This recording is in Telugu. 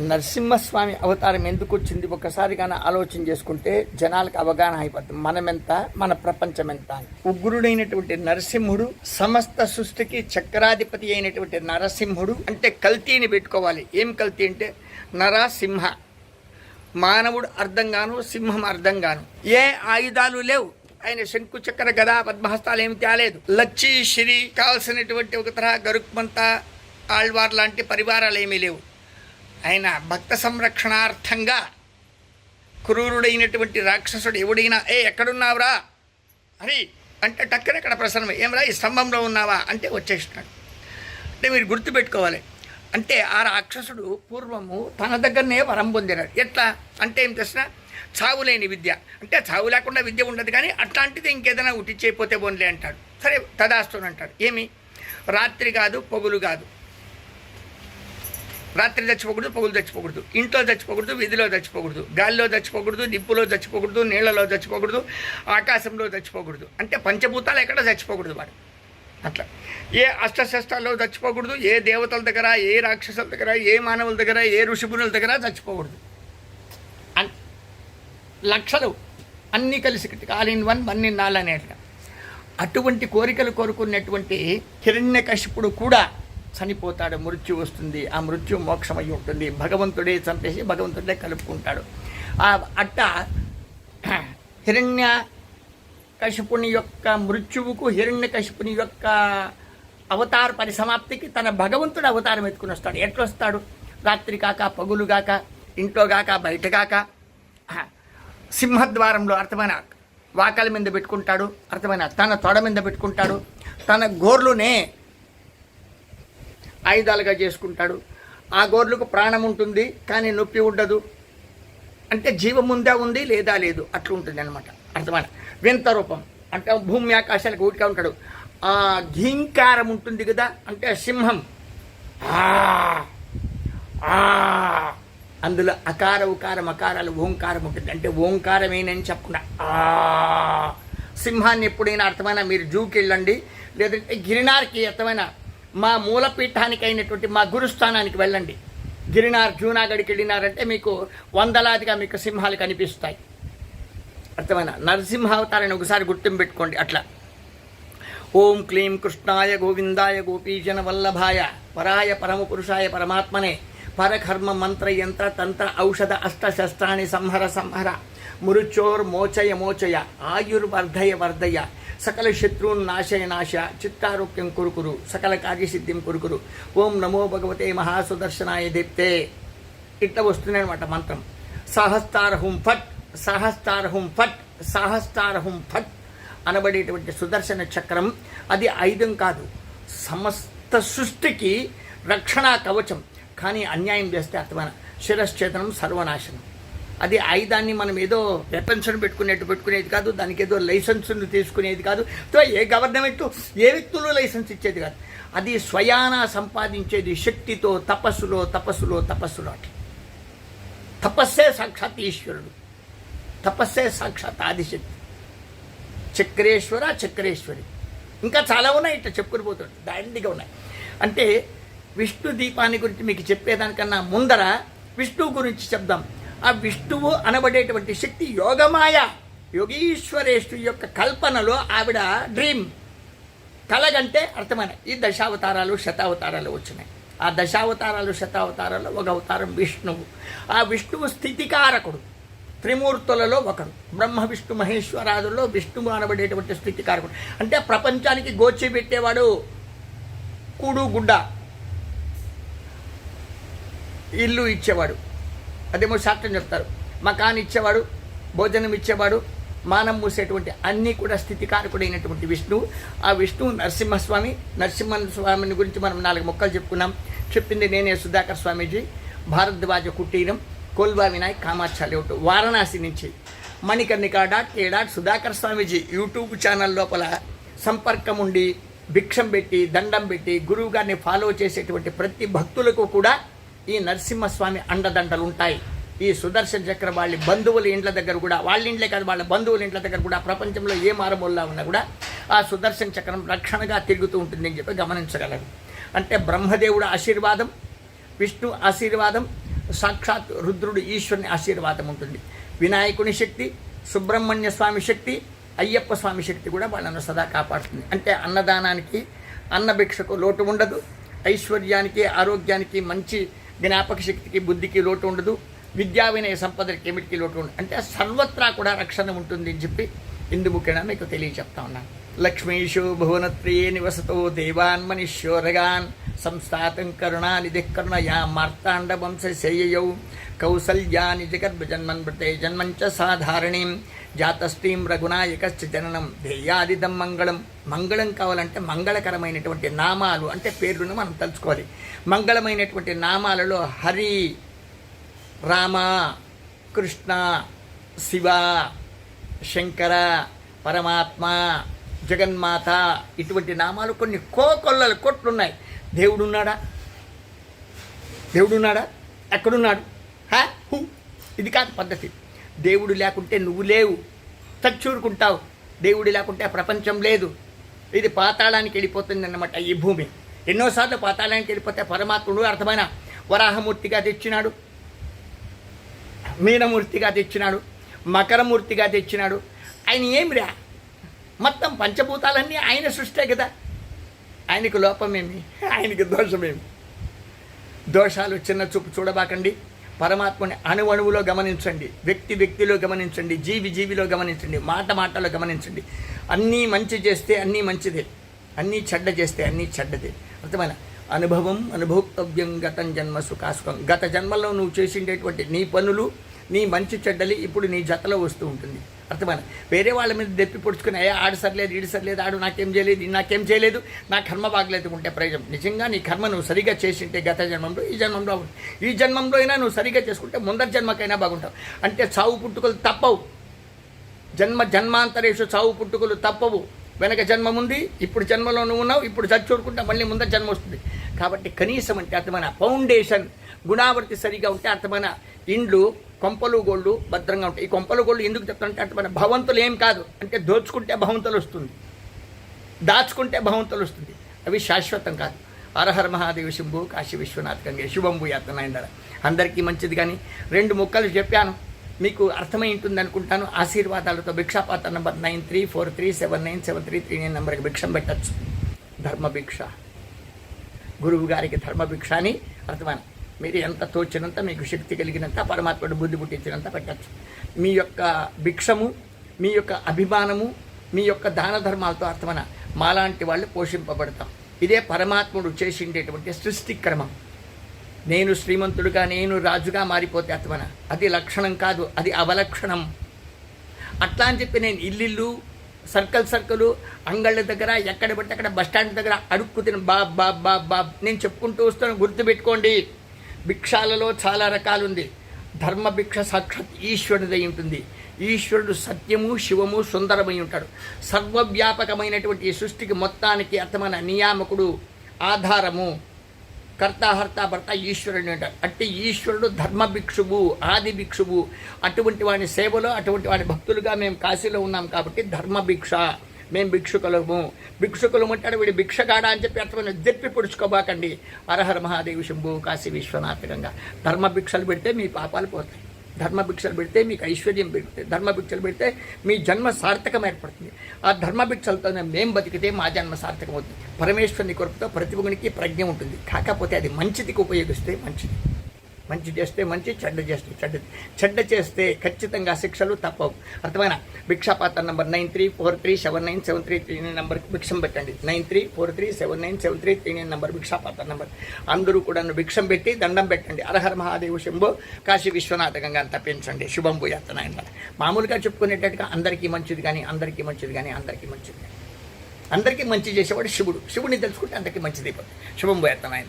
నరసింహస్వామి అవతారం ఎందుకు వచ్చింది? ఒకసారి కానీ ఆలోచన చేసుకుంటే జనాలకు అవగాహన అయిపోతుంది. మనమెంత? మన ప్రపంచం ఎంత ఉగ్రుడైనటువంటి నరసింహుడు సమస్త సృష్టికి చక్రాధిపతి అయినటువంటి నరసింహుడు అంటే కల్తీని పెట్టుకోవాలి. ఏం కల్తీ అంటే నరసింహ. మానవుడు అర్థంగాను సింహం అర్థంగాను. ఏ ఆయుధాలు లేవు. ఆయన శంకు చక్ర గదా పద్మహస్తాలు ఏమి తేలేదు. లచ్చి శ్రీ కావలసినటువంటి ఒక తరహా గరుక్మంత ఆళ్వార్ లాంటి పరివారాలు ఏమీ లేవు. ఆయన భక్త సంరక్షణార్థంగా క్రూరుడైనటువంటి రాక్షసుడు ఎవడైనా ఏ ఎక్కడున్నావురా? అని అంటే టక్కన ఎక్కడ ప్రసన్నమే. ఏమరా ఈ స్తంభంలో ఉన్నావా? అంటే వచ్చేసినాడు. అంటే మీరు గుర్తుపెట్టుకోవాలి. అంటే ఆ రాక్షసుడు పూర్వము తన దగ్గరనే వరం పొందినాడు. ఎట్లా? అంటే ఏం తెలిసిన చావు లేని విద్య. అంటే చావు లేకుండా విద్య ఉండదు కానీ అట్లాంటిది ఇంకేదైనా ఉట్టించేయపోతే పోన్లే అంటాడు. సరే తదాస్తుని అంటాడు. ఏమి? రాత్రి కాదు పొగులు కాదు. రాత్రి చచ్చిపోకూడదు పొగులు చచ్చిపోకూడదు. ఇంట్లో చచ్చిపోకూడదు విధిలో చచ్చిపోకూడదు. గాలిలో చచ్చిపోకూడదు నిప్పులో చచ్చిపోకూడదు నీళ్ళలో చచ్చిపోకూడదు ఆకాశంలో చచ్చిపోకూడదు. అంటే పంచభూతాలు ఎక్కడ చచ్చిపోకూడదు వాడు. అట్లా. ఏ అష్టశస్త్రాల్లో చచ్చిపోకూడదు ఏ దేవతల దగ్గర ఏ రాక్షసుల దగ్గర ఏ మానవుల దగ్గర ఏ ఋషిమునుల దగ్గర చచ్చిపోకూడదు. అన్ లక్షలు. అన్నీ కలిసి all in one one in all అనేట అటువంటి కోరికలు కోరుకున్నటువంటి హిరణ్యకశిపుడు కూడా చనిపోతాడు మృత్యు వస్తుంది. ఆ మృత్యు మోక్షమై ఉంటుంది. భగవంతుడే చంపేసి భగవంతుడే కలుపుకుంటాడు. ఆ అట్ట హిరణ్య కశిపుని యొక్క మృత్యువుకు హిరణ్య కశిపుని యొక్క అవతార పరిసమాప్తికి తన భగవంతుడు అవతారం ఎత్తుకుని వస్తాడు. ఎట్లా వస్తాడు రాత్రి కాక పగులు కాక ఇంట్లో కాక బయట కాక సింహద్వారంలో అర్థమైన వాకల మీద పెట్టుకుంటాడు అర్థమైన తన తొడ మీద పెట్టుకుంటాడు. తన గోర్లునే ఆయుధాలుగా చేసుకుంటాడు. ఆ గోర్లకు ప్రాణం ఉంటుంది కానీ నొప్పి ఉండదు. అంటే జీవం ఉందా ఉంది లేదా లేదు అట్లా ఉంటుంది అనమాట అర్థమైన వింత రూపం. అంటే భూమి ఆకాశాలకు ఊటిగా ఉంటాడు. ఆ ఘీంకారం ఉంటుంది కదా అంటే సింహం. ఆ, ఆ, అందులో అకార ఉకారం అకారాలు ఓంకారం ఉంటుంది. అంటే ఓంకారమేనని చెప్పకుండా. ఆ! సింహాన్ని ఎప్పుడైనా అర్థమైనా మీరు జూకి వెళ్ళండి. లేదంటే గిరినార్కి అర్థమైన మా మూలపీఠానికి అయినటువంటి మా గురుస్థానానికి వెళ్ళండి. గిరినార్ జూనాగఢ్కి వెళ్ళినారంటే మీకు వందలాదిగా మీకు సింహాలు కనిపిస్తాయి. అర్థమైన నరసింహావతారాన్ని ఒకసారి గుర్తింపు పెట్టుకోండి అట్లా. ఓం క్లీం కృష్ణాయ గోవిందాయ గోపీజన వల్లభాయ పరాయ పరమ పురుషాయ పరమాత్మనే పరకర్మ మంత్ర యంత్ర తంత్ర ఔషధ అష్ట శస్త్రాణి సంహర సంహర. మురుచోర్ మోచయ మోచయ ఆయుర్వర్ధయ వర్ధయ సకల శత్రువున్ నాశయ నాశ చిత్తారోగ్యం కురుకురు సకల కార్యసిద్ధిం కురుకురు ఓం నమో భగవతే మహాసుదర్శనాయ దీప్తే. ఇట్లా వస్తుంది అనమాట మంత్రం. సహస్తారహుం ఫట్ సహస్తారహుం ఫట్ సహస్తారహుం ఫట్ అనబడేటువంటి సుదర్శన చక్రం. అది ఆయుధం కాదు. సమస్త సృష్టికి రక్షణ కవచం. కానీ అన్యాయం చేస్తే అర్థమైన శిరశ్చేతనం సర్వనాశనం. అది ఆయుధాన్ని మనం ఏదో వెపన్స్ పెట్టుకునేట్టు పెట్టుకునేది కాదు దానికి ఏదో లైసెన్స్ను తీసుకునేది కాదు. తో ఏ గవర్నమెంట్ ఏ వ్యక్తులు లైసెన్స్ ఇచ్చేది కాదు. అది స్వయాన సంపాదించేది శక్తితో తపస్సులో తపస్సులో తపస్సులో అట్లా. తపస్సే సాక్షాత్ ఈశ్వరుడు. తపస్సే సాక్షాత్ ఆదిశక్తి. చక్రేశ్వర చక్రేశ్వరి. ఇంకా చాలా ఉన్నాయి ఇట్లా చెప్పుకుని పోతుంది దండిగా ఉన్నాయి. అంటే విష్ణు దీపాన్ని గురించి మీకు చెప్పేదానికన్నా ముందర విష్ణువు గురించి చెప్దాం. ఆ విష్ణువు అనబడేటువంటి శక్తి యోగమాయ. యోగీశ్వరేశ్వరి యొక్క కల్పనలో ఆవిడ డ్రీమ్ కలగంటే అర్థమైన ఈ దశావతారాలు శతావతారాలు వచ్చినాయి. ఆ దశావతారాలు శతావతారాలు ఒక అవతారం విష్ణువు. ఆ విష్ణువు స్థితికారకుడు. త్రిమూర్తులలో ఒకరు బ్రహ్మ విష్ణు మహేశ్వరాదుల్లో విష్ణువు అనబడేటువంటి స్థితికారకుడు. అంటే ప్రపంచానికి గోచి పెట్టేవాడు కూడు గుడ్డ. ఇల్లు ఇచ్చేవాడు. అదేమో శాస్త్రం చెప్తారు. మకాన్ ఇచ్చేవాడు భోజనం ఇచ్చేవాడు మానం మూసేటువంటి అన్నీ కూడా స్థితికారకుడైనటువంటి విష్ణువు ఆ విష్ణువు నరసింహస్వామి నరసింహ స్వామిని గురించి మనం నాలుగు మొక్కలు చెప్పుకున్నాం. చెప్పింది నేనే సుధాకర్ స్వామీజీ. భారద్వాజ కుటీరం కోల్వా వినాయక్ కామాక్ష లేఅవుట్ వారణాసి నుంచి. Manikarnika dot A dot Sudhakar Swamiji YouTube channel లోపల సంపర్కం ఉండి భిక్షం పెట్టి దండం పెట్టి గురువు గారిని ఫాలో చేసేటువంటి ప్రతి భక్తులకు కూడా ఈ నరసింహస్వామి అండదండలు ఉంటాయి ఈ సుదర్శన్ చక్ర వాళ్ళ బంధువుల ఇంట్ల దగ్గర కూడా వాళ్ళ ఇండ్లే కాదు వాళ్ళ బంధువుల ఇంట్ల దగ్గర కూడా ప్రపంచంలో ఏ మారుమూల ఉన్నా కూడా ఆ సుదర్శన చక్రం రక్షణగా తిరుగుతూ ఉంటుందని చెప్పి గమనించగలరు. అంటే బ్రహ్మదేవుడు ఆశీర్వాదం విష్ణు ఆశీర్వాదం సాక్షాత్ రుద్రుడు ఈశ్వరుని ఆశీర్వాదం ఉంటుంది. వినాయకుని శక్తి సుబ్రహ్మణ్య స్వామి శక్తి అయ్యప్ప స్వామి శక్తి కూడా వాళ్ళను సదా కాపాడుతుంది. అంటే అన్నదానానికి అన్నభిక్షకు లోటు ఉండదు. ఐశ్వర్యానికి ఆరోగ్యానికి మంచి జ్ఞాపక శక్తికి బుద్ధికి లోటు ఉండదు. విద్యా వినయ సంపదకి ఏమిటికి లోటు ఉండదు. అంటే సర్వత్రా కూడా రక్షణ ఉంటుంది అని చెప్పి ఇందు ముఖ్యంగా మీకు తెలియచెప్తా ఉన్నాను. లక్ష్మీషు భువనత్రియే నివసతో దేవాన్ మనిష్యోరగాన్ సంస్థాతం కరుణానిధి కరుణయా మార్తాండ వంశశయ్యౌ కౌసల్యాని జగర్భజన్మన్మృతే జన్మంచ సాధారణీం జాతస్త్రీం రఘునాయకశ్చ జననం ధ్యేయాదిదం మంగళం మంగళం కావాలంటే మంగళకరమైనటువంటి నామాలు అంటే పేర్లను మనం తలుచుకోవాలి. మంగళమైనటువంటి నామాలలో హరి రామ కృష్ణ శివ శంకర పరమాత్మ జగన్మాత ఇటువంటి నామాలు కొన్ని కోకొల్లలు కొట్లున్నాయి. దేవుడున్నాడా? దేవుడున్నాడా? ఎక్కడున్నాడు? హా? హూ? ఇది కాదు పద్ధతి. దేవుడు లేకుంటే నువ్వు లేవు. చచ్చూరుకుంటావు దేవుడు లేకుంటే ప్రపంచం లేదు. ఇది పాతాళానికి వెళ్ళిపోతుంది అన్నమాట ఈ భూమి. ఎన్నోసార్లు పాతాళానికి వెళ్ళిపోతే పరమాత్ముడు అర్థమైన వరాహమూర్తిగా తెచ్చినాడు. మీనమూర్తిగా తెచ్చినాడు. మకరమూర్తిగా తెచ్చినాడు. ఆయన ఏమిరా? మొత్తం పంచభూతాలన్నీ ఆయన సృష్టే కదా. ఆయనకు లోపమేమి? ఆయనకి దోషమేమి? దోషాలు చిన్న చూపు చూడబాకండి. పరమాత్మని అణువణువులో గమనించండి. వ్యక్తి వ్యక్తిలో గమనించండి. జీవి జీవిలో గమనించండి. మాట మాటలో గమనించండి. అన్నీ మంచి చేస్తే అన్నీ మంచిదే. అన్నీ చెడ్డ చేస్తే అన్నీ చెడ్డదే. అర్థమైన అనుభవం అనుభోక్తవ్యం గతం జన్మ సుఖాసుఖం గత జన్మలో నువ్వు చేసిండేటువంటి నీ పనులు నీ మంచి చెడ్డలి ఇప్పుడు నీ జతలో వస్తూ ఉంటుంది. అర్థమైన వేరే వాళ్ళ మీద దెప్పి పొడుచుకుని అయ్యా ఆడు సర్లేదు ఈడు సర్లేదు ఆడు నాకేం చేయలేదు నాకేం చేయలేదు నా కర్మ బాగలేదు ఉంటే ప్రయోజనం. నిజంగా నీ కర్మ నువ్వు సరిగా చేసింటే గత జన్మంలో ఈ జన్మంలో ఈ జన్మంలో అయినా నువ్వు సరిగా చేసుకుంటే ముందర జన్మకైనా బాగుంటావు. అంటే చావు పుట్టుకలు తప్పవు. జన్మ జన్మాంతరేషు చావు పుట్టుకలు తప్పవు. వెనక జన్మం ఉంది ఇప్పుడు జన్మలో నువ్వు ఉన్నావు ఇప్పుడు చచ్చూరుకుంటా మళ్ళీ ముందర జన్మ వస్తుంది. కాబట్టి కనీసం అంటే అర్థమైన? ఫౌండేషన్ గుణావృతి సరిగా ఉంటే అర్థమైన? ఇండ్లు కొంపలు గోళ్ళు భద్రంగా ఉంటాయి. ఈ కొంపలు గోళ్ళు ఎందుకు చెప్తానంటే అర్థమైన భవంతులు ఏం కాదు. అంటే దోచుకుంటే భవంతులు వస్తుంది. దాచుకుంటే భవంతులు వస్తుంది. అవి శాశ్వతం కాదు. హరహర మహాదేవ శంభు కాశీ విశ్వనాథ్ గంగే శుభంభు యాత్రనాయందర అందరికీ మంచిది కానీ రెండు ముక్కలు చెప్పాను. మీకు అర్థమై ఉంటుంది అనుకుంటాను. ఆశీర్వాదాలతో భిక్షాపాత్ర number nine three four three seven nine seven three three nine నెంబర్కి భిక్షం పెట్టచ్చు. ధర్మభిక్ష. గురువు గారికి ధర్మభిక్ష అని అర్థమైన మీరు ఎంత తోచినంత మీకు శక్తి కలిగినంత పరమాత్ముడు బుద్ధి పుట్టించినంత పెట్టచ్చు. మీ యొక్క భిక్షము మీ యొక్క అభిమానము మీ యొక్క దాన ధర్మాలతో అర్థమైన మాలాంటి వాళ్ళు పోషింపబడతాం. ఇదే పరమాత్ముడు చేసిండేటువంటి సృష్టి క్రమం. నేను శ్రీమంతుడుగా నేను రాజుగా మారిపోతే అర్థమన అది లక్షణం కాదు అది అవలక్షణం. అట్లా అని చెప్పి నేను ఇల్లిల్లు సర్కిల్ సర్కిలు అంగళ్ళ దగ్గర ఎక్కడ పడితే అక్కడ బస్ స్టాండ్ దగ్గర అడుక్కు తిన బాబ్ బాబ్ బాబ్ బాబ్ నేను చెప్పుకుంటూ వస్తాను గుర్తుపెట్టుకోండి. భిక్షాలలో చాలా రకాలుంది. ధర్మభిక్ష సాక్షాత్ ఈశ్వరుడై ఉంటుంది. ఈశ్వరుడు సత్యము శివము సుందరమై ఉంటాడు. సర్వవ్యాపకమైనటువంటి సృష్టికి మొత్తానికి అర్థమైన నియామకుడు ఆధారము కర్తహర్త భర్త ఈశ్వరుడు అంటారు. అంటే ఈశ్వరుడు ధర్మభిక్షువు ఆది భిక్షువు. అటువంటి వాడి సేవలో అటువంటి వాడి భక్తులుగా మేము కాశీలో ఉన్నాం కాబట్టి ధర్మభిక్ష మేము భిక్షుకులము. భిక్షుకులు అంటాడు వీడు భిక్షగాడా అని చెప్పి అర్థమైన దెప్పి పొడుచుకోబాకండి. హరహర మహాదేవి శంభు కాశీ విశ్వనాథకంగా ధర్మ భిక్షలు పెడితే మీ పాపాలు పోతాయి. ధర్మ భిక్షలు పెడితే మీకు ఐశ్వర్యం పెడుతుంది ధర్మ భిక్షలు పెడితే మీ జన్మ సార్థకం ఏర్పడుతుంది. ఆ ధర్మ భిక్షలతోనే మేము బతికితే మా జన్మ సార్థకం అవుతుంది పరమేశ్వరుని కొరకుతో ప్రతి ఒక్కరికి ప్రజ్ఞ ఉంటుంది. కాకపోతే అది మంచిదికి ఉపయోగిస్తే మంచిది. మంచి చేస్తే మంచి చెడ్డ చేస్తే చెడ్డ. చెడ్డ చేస్తే ఖచ్చితంగా శిక్షలు తప్పవు. అర్థమైన? భిక్షాపాత్ర number nine three four three seven nine seven three three nine నెంబర్కి భిక్షం పెట్టండి. Nine three four three seven nine seven three three nine number భిక్షాపాత్ర number. అందరూ కూడా భిక్షం పెట్టి దండం పెట్టండి. అరహర మహాదేవు శంభో కాశీ విశ్వనాథ గంగా తప్పించండి. శుభం భూయాత్తనాయన మామూలుగా చెప్పుకునేటట్టుగా అందరికీ మంచిది కానీ అందరికీ మంచిది కానీ అందరికీ మంచిది కానీ. అందరికీ మంచి చేసేవాడు శివుడు. శివుడిని తెలుసుకుంటే అందరికీ మంచిది అయిపోతుంది. శుభం భూయాత్తనాయన